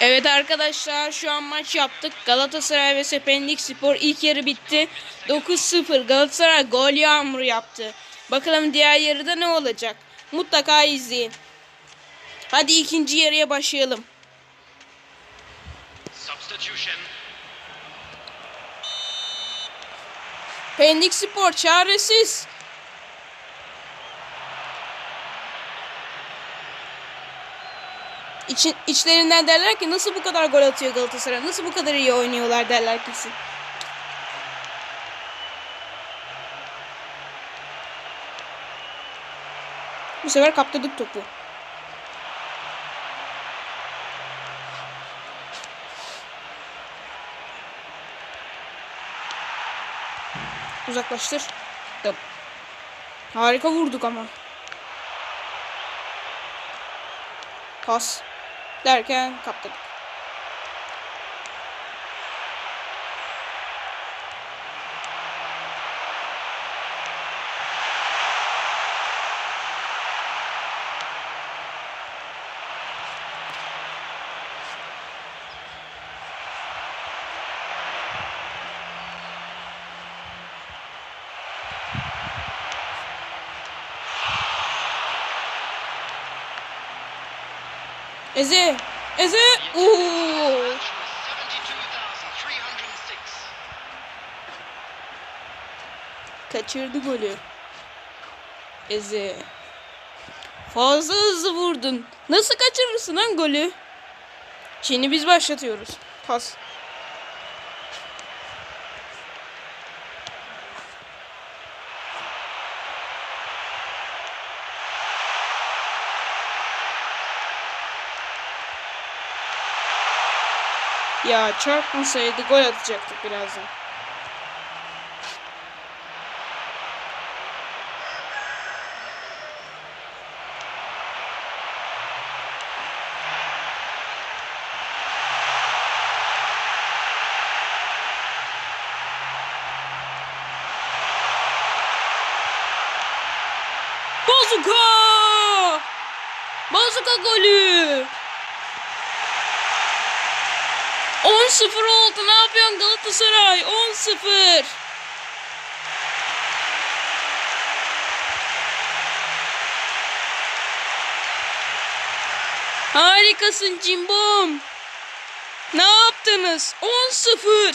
Evet arkadaşlar şu an maç yaptık. Galatasaray ve Pendik Spor ilk yarı bitti. 9-0 Galatasaray gol yağmuru yaptı. Bakalım diğer yarıda ne olacak? Mutlaka izleyin. Hadi ikinci yarıya başlayalım. Pendik Spor çaresiz. İçin, içlerinden derler ki nasıl bu kadar gol atıyor Galatasaray? Nasıl bu kadar iyi oynuyorlar derler kesin. Bu sefer kaptırdık topu. Uzaklaştır. Tamam. Harika vurduk ama. Pas. Derken kaptırdık. Eze. Eze. Oo. Match was 72,306. Kaçırdı golü. Eze. Fazla hızlı vurdun. Nasıl kaçırırsın lan golü? Şimdi biz başlatıyoruz. Pas. Ya çarpmasaydı gol atacaktık birazdan. Bazuka! Bazuka golü! 10-0 oldu. Ne yapıyorsun Galatasaray? 10-0. Harikasın Cimbom. Ne yaptınız? 10-0.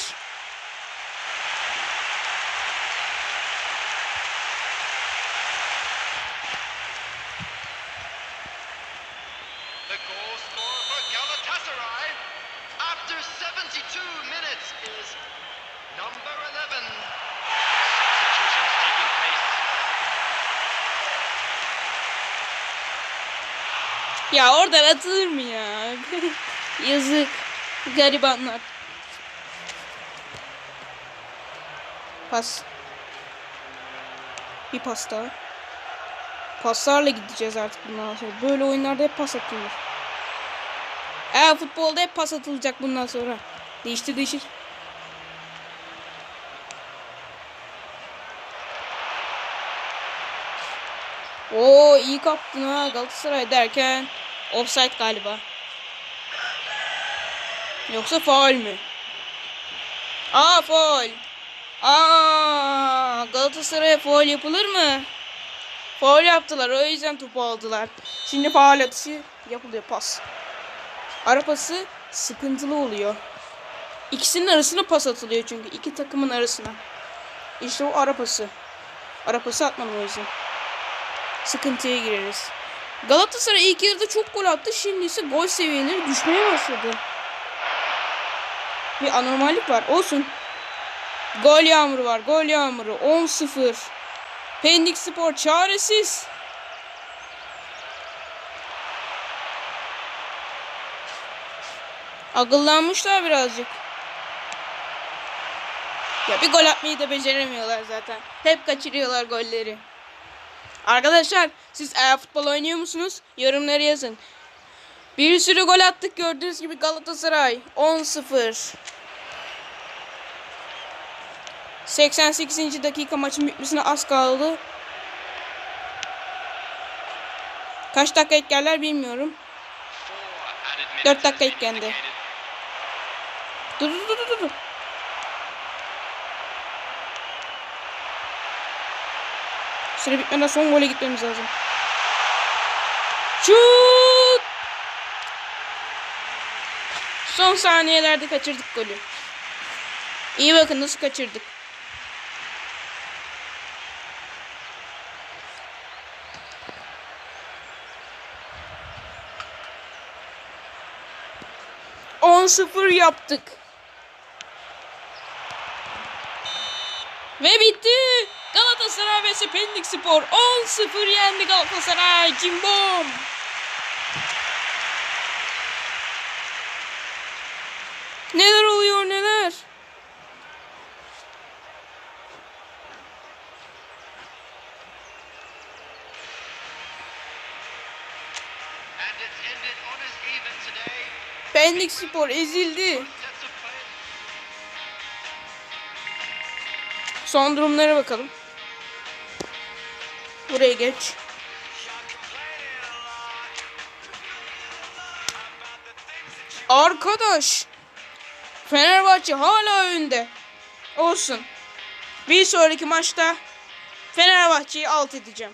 Number 11. Substitutions taking place. Ya oradan atılır mı ya? Yazık. Garibanlar. Pas. Bir pas daha. Paslarla gideceğiz artık bundan sonra. Böyle oyunlarda hep pas atılır. Eğer futbolda hep pas atılacak bundan sonra. Değiştir değiştir. Oo iyi kaptın ha Galatasaray derken offside galiba. Yoksa faul mü? Aa faul. Aa Galatasaray'a faul yapılır mı? Faul yaptılar o yüzden topu aldılar. Şimdi faul atışı yapılıyor pas. Ara pası sıkıntılı oluyor. İkisinin arasına pas atılıyor çünkü iki takımın arasına. İşte o ara pası. Ara pası atmam o yüzden sıkıntıya gireriz. Galatasaray ilk yarıda çok gol attı. Şimdi ise gol seviyeleri düşmeye başladı. Bir anormallik var. Olsun. Gol yağmuru var. Gol yağmuru. 10-0. Pendik Spor çaresiz. Akıllanmışlar birazcık. Ya bir gol atmayı da beceremiyorlar zaten. Hep kaçırıyorlar golleri. Arkadaşlar siz eğer futbol oynuyor musunuz? Yorumları yazın. Bir sürü gol attık gördüğünüz gibi Galatasaray 10-0. 88. dakika maçın bitmesine az kaldı. Kaç dakika eklerler bilmiyorum. Four added 4 dakika eklendi. Dur dur dur dur Süre bitmeden son gole gitmemiz lazım. Şut! Son saniyelerde kaçırdık golü. İyi bakın nasıl kaçırdık. On sıfır yaptık. Ve bitti. Galatasaray vs Pendik Spor 10-0 yendi Galatasaray. Cimbom. Neler oluyor neler? Pendik Spor ezildi. Son durumlara bakalım. Buraya geç. Arkadaş. Fenerbahçe hala önde. Olsun. Bir sonraki maçta Fenerbahçe'yi alt edeceğim.